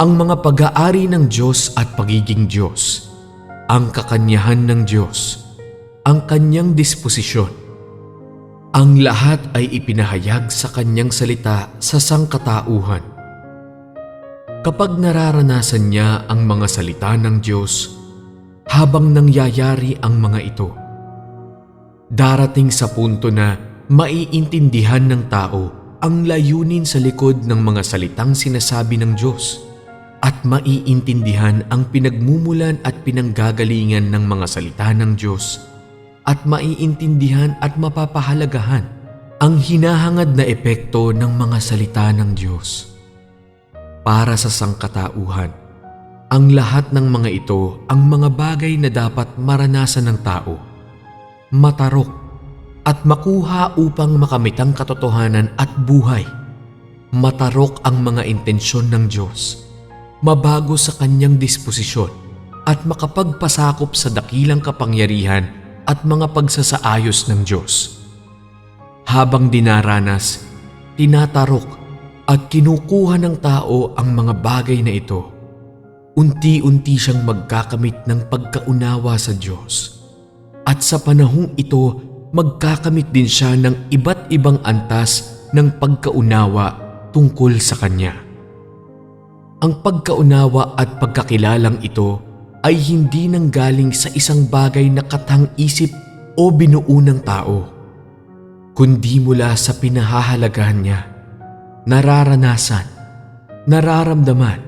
ang mga pag-aari ng Diyos at pagiging Diyos, ang kakanyahan ng Diyos, ang kanyang disposisyon. Ang lahat ay ipinahayag sa kanyang salita sa sangkatauhan. Kapag nararanasan niya ang mga salita ng Diyos, habang nangyayari ang mga ito, darating sa punto na maiintindihan ng tao ang layunin sa likod ng mga salitang sinasabi ng Diyos at maiintindihan ang pinagmumulan at pinanggagalingan ng mga salita ng Diyos at maiintindihan at mapapahalagahan ang hinahangad na epekto ng mga salita ng Diyos. Para sa sangkatauhan, ang lahat ng mga ito ang mga bagay na dapat maranasan ng tao, matarok at makuha upang makamit ang katotohanan at buhay. Matarok ang mga intensyon ng Diyos, mabago sa kanyang disposisyon at makapagpasakop sa dakilang kapangyarihan at mga pagsasaayos ng Diyos. Habang dinaranas, tinatarok at kinukuha ng tao ang mga bagay na ito, unti-unti siyang magkakamit ng pagkaunawa sa Diyos. At sa panahong ito, magkakamit din siya ng iba't ibang antas ng pagkaunawa tungkol sa Kanya. Ang pagkaunawa at pagkakilalang ito ay hindi nanggaling sa isang bagay na katang-isip o binuo ng tao, kundi mula sa pinahahalagahan niya, nararanasan, nararamdaman,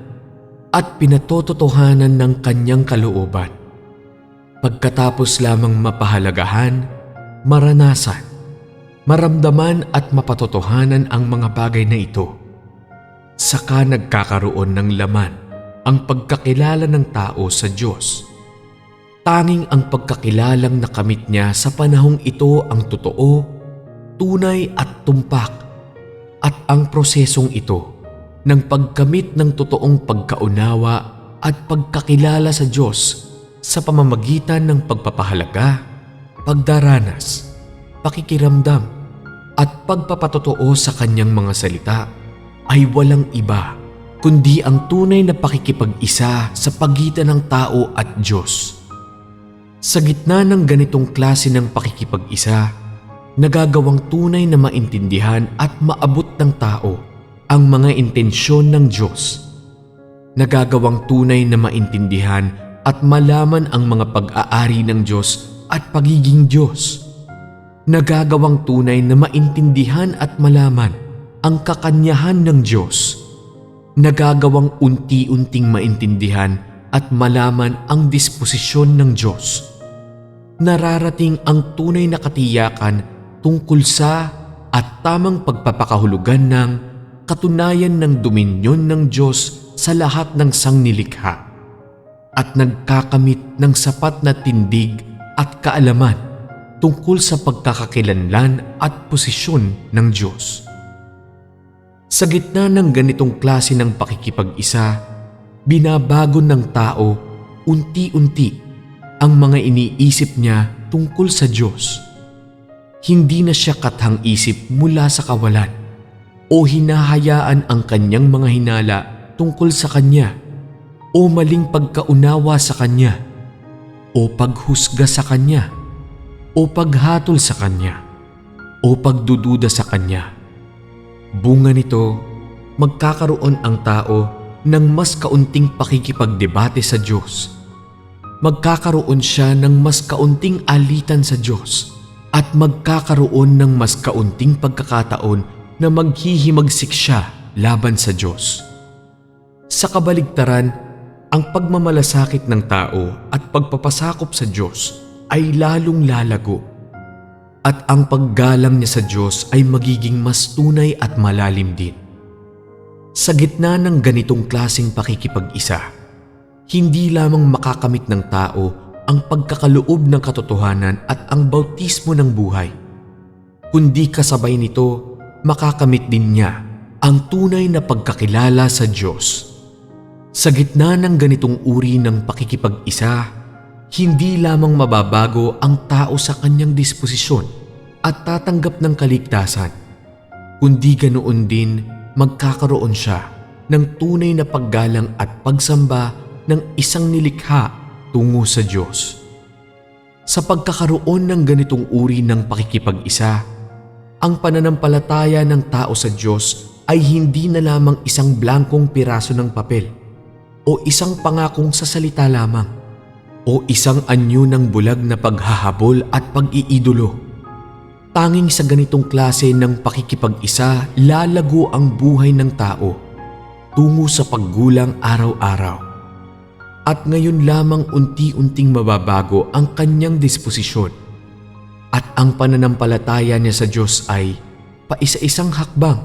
at pinatototohanan ng kanyang kalooban. Pagkatapos lamang mapahalagahan, maranasan, maramdaman at mapatotohanan ang mga bagay na ito, saka nagkakaroon ng laman ang pagkakilala ng tao sa Diyos. Tanging ang pagkakilalang nakamit niya sa panahong ito ang totoo, tunay at tumpak at ang prosesong ito ng pagkamit ng totoong pagkaunawa at pagkakilala sa Diyos sa pamamagitan ng pagpapahalaga, pagdaranas, pakikiramdam at pagpapatotoo sa kanyang mga salita ay walang iba kundi ang tunay na pakikipag-isa sa pagitan ng tao at Diyos. Sa gitna ng ganitong klase ng pakikipag-isa, nagagawang tunay na maintindihan at maabot ng tao ang mga intensyon ng Diyos. Nagagawang tunay na maintindihan at malaman ang mga pag-aari ng Diyos at pagiging Diyos. Nagagawang tunay na maintindihan at malaman ang kakanyahan ng Diyos. Nagagawang unti-unting maintindihan at malaman ang disposisyon ng Diyos. Nararating ang tunay na katiyakan tungkol sa at tamang pagpapakahulugan ng katunayan ng dominyon ng Diyos sa lahat ng sangnilikha at nagkakamit ng sapat na tindig at kaalaman tungkol sa pagkakakilanlan at posisyon ng Diyos. Sa gitna ng ganitong klase ng pakikipag-isa, binabago ng tao unti-unti ang mga iniisip niya tungkol sa Diyos. Hindi na siya kathang-isip mula sa kawalan o hinahayaan ang kanyang mga hinala tungkol sa Kanya o maling pagkaunawa sa Kanya o paghusga sa Kanya o paghatol sa Kanya o pagdududa sa Kanya. Bunga nito, magkakaroon ang tao ng mas kaunting pakikipagdebate sa Diyos. Magkakaroon siya ng mas kaunting alitan sa Diyos at magkakaroon ng mas kaunting pagkakataon na maghihimagsik siya laban sa Diyos. Sa kabaligtaran, ang pagmamalasakit ng tao at pagpapasakop sa Diyos ay lalong lalago at ang paggalang niya sa Diyos ay magiging mas tunay at malalim din. Sa gitna ng ganitong klasing pakikipag-isa, hindi lamang makakamit ng tao ang pagkakaloob ng katotohanan at ang bautismo ng buhay, kundi kasabay nito makakamit din niya ang tunay na pagkakilala sa Diyos. Sa gitna ng ganitong uri ng pakikipag-isa, hindi lamang mababago ang tao sa kanyang disposisyon at tatanggap ng kaligtasan, kundi ganoon din magkakaroon siya ng tunay na paggalang at pagsamba ng isang nilikha tungo sa Diyos. Sa pagkakaroon ng ganitong uri ng pakikipag-isa, ang pananampalataya ng tao sa Diyos ay hindi na lamang isang blankong piraso ng papel o isang pangakong sa salita lamang o isang anyo ng bulag na paghahabol at pag-iidolo. Tanging sa ganitong klase ng pakikipag-isa lalago ang buhay ng tao tungo sa paggulang araw-araw. At ngayon lamang unti-unting mababago ang kanyang disposisyon at ang pananampalataya niya sa Diyos ay paisa-isang hakbang,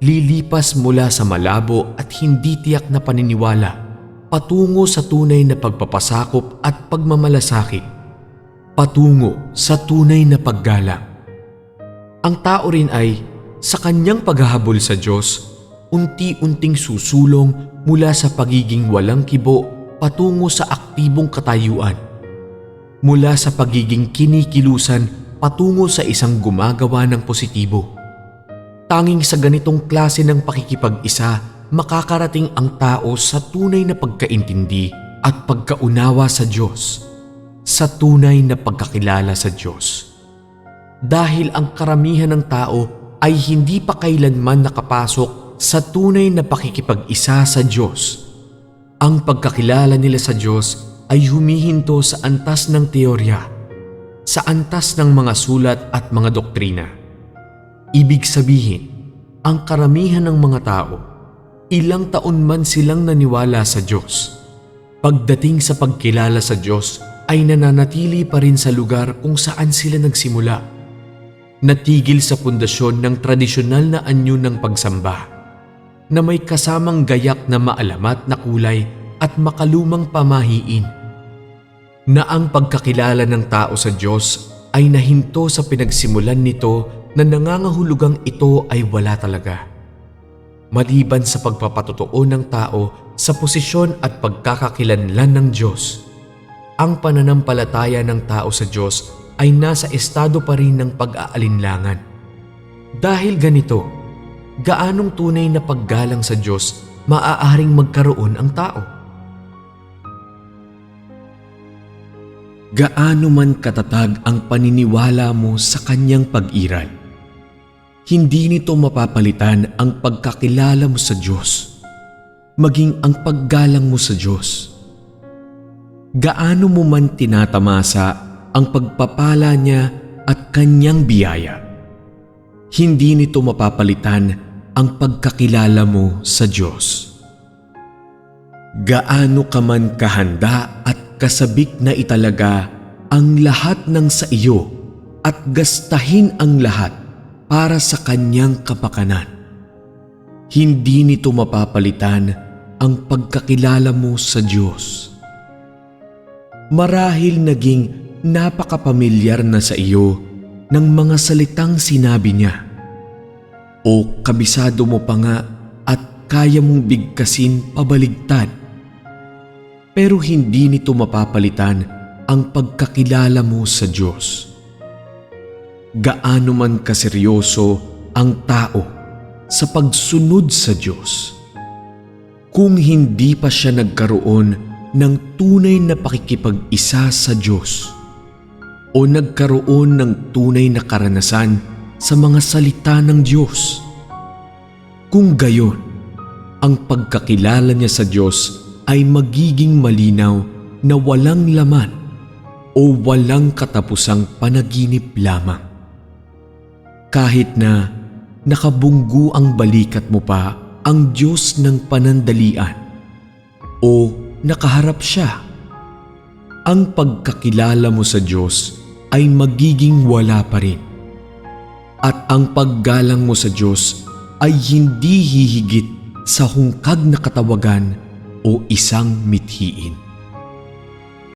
lilipas mula sa malabo at hindi tiyak na paniniwala patungo sa tunay na pagpapasakop at pagmamalasakit, patungo sa tunay na paggalang. Ang tao rin ay, sa kanyang paghahabol sa Diyos, unti-unting susulong mula sa pagiging walang kibo patungo sa aktibong katayuan. Mula sa pagiging kinikilusan patungo sa isang gumagawa ng positibo. Tanging sa ganitong klase ng pakikipag-isa, makakarating ang tao sa tunay na pagkaintindi at pagkaunawa sa Diyos, sa tunay na pagkakilala sa Diyos. Dahil ang karamihan ng tao ay hindi pa kailanman nakapasok sa tunay na pakikipag-isa sa Diyos. Ang pagkakilala nila sa Diyos ay humihinto sa antas ng teorya, sa antas ng mga sulat at mga doktrina. Ibig sabihin, ang karamihan ng mga tao, ilang taon man silang naniwala sa Diyos. Pagdating sa pagkilala sa Diyos ay nananatili pa rin sa lugar kung saan sila nagsimula. Natigil sa pundasyon ng tradisyonal na anyo ng pagsamba na may kasamang gayak na maalamat na kulay at makalumang pamahiin. Na ang pagkakilala ng tao sa Diyos ay nahinto sa pinagsimulan nito na nangangahulugang ito ay wala talaga. Maliban sa pagpapatotoo ng tao sa posisyon at pagkakakilanlan ng Diyos, ang pananampalataya ng tao sa Diyos ay nasa estado pa rin ng pag-aalinlangan. Dahil ganito, gaanong tunay na paggalang sa Diyos maaaring magkaroon ang tao? Gaano man katatag ang paniniwala mo sa kanyang pag-iral, hindi nito mapapalitan ang pagkakilala mo sa Diyos, maging ang paggalang mo sa Diyos. Gaano mo man tinatamasa ang pagpapala niya at kanyang biyaya, hindi nito mapapalitan ang pagkakilala mo sa Diyos. Gaano ka man kahanda at kasabik na italaga ang lahat ng sa iyo at gastahin ang lahat para sa kanyang kapakanan. Hindi nito mapapalitan ang pagkakilala mo sa Diyos. Marahil naging napakapamilyar na sa iyo ng mga salitang sinabi niya. O kabisado mo pa nga at kaya mong bigkasin pabaligtad. Pero hindi nito mapapalitan ang pagkakilala mo sa Diyos. Gaano man kaseryoso ang tao sa pagsunod sa Diyos. Kung hindi pa siya nagkaroon ng tunay na pakikipag-isa sa Diyos o nagkaroon ng tunay na karanasan sa mga salita ng Diyos. Kung gayon, ang pagkakilala niya sa Diyos ay magiging malinaw na walang laman o walang katapusang panaginip lamang. Kahit na nakabunggu ang balikat mo pa ang Diyos ng panandalian o nakaharap siya, ang pagkakilala mo sa Diyos ay magiging wala pa rin. At ang paggalang mo sa Diyos ay hindi hihigit sa hungkag na katawagan o isang mithiin.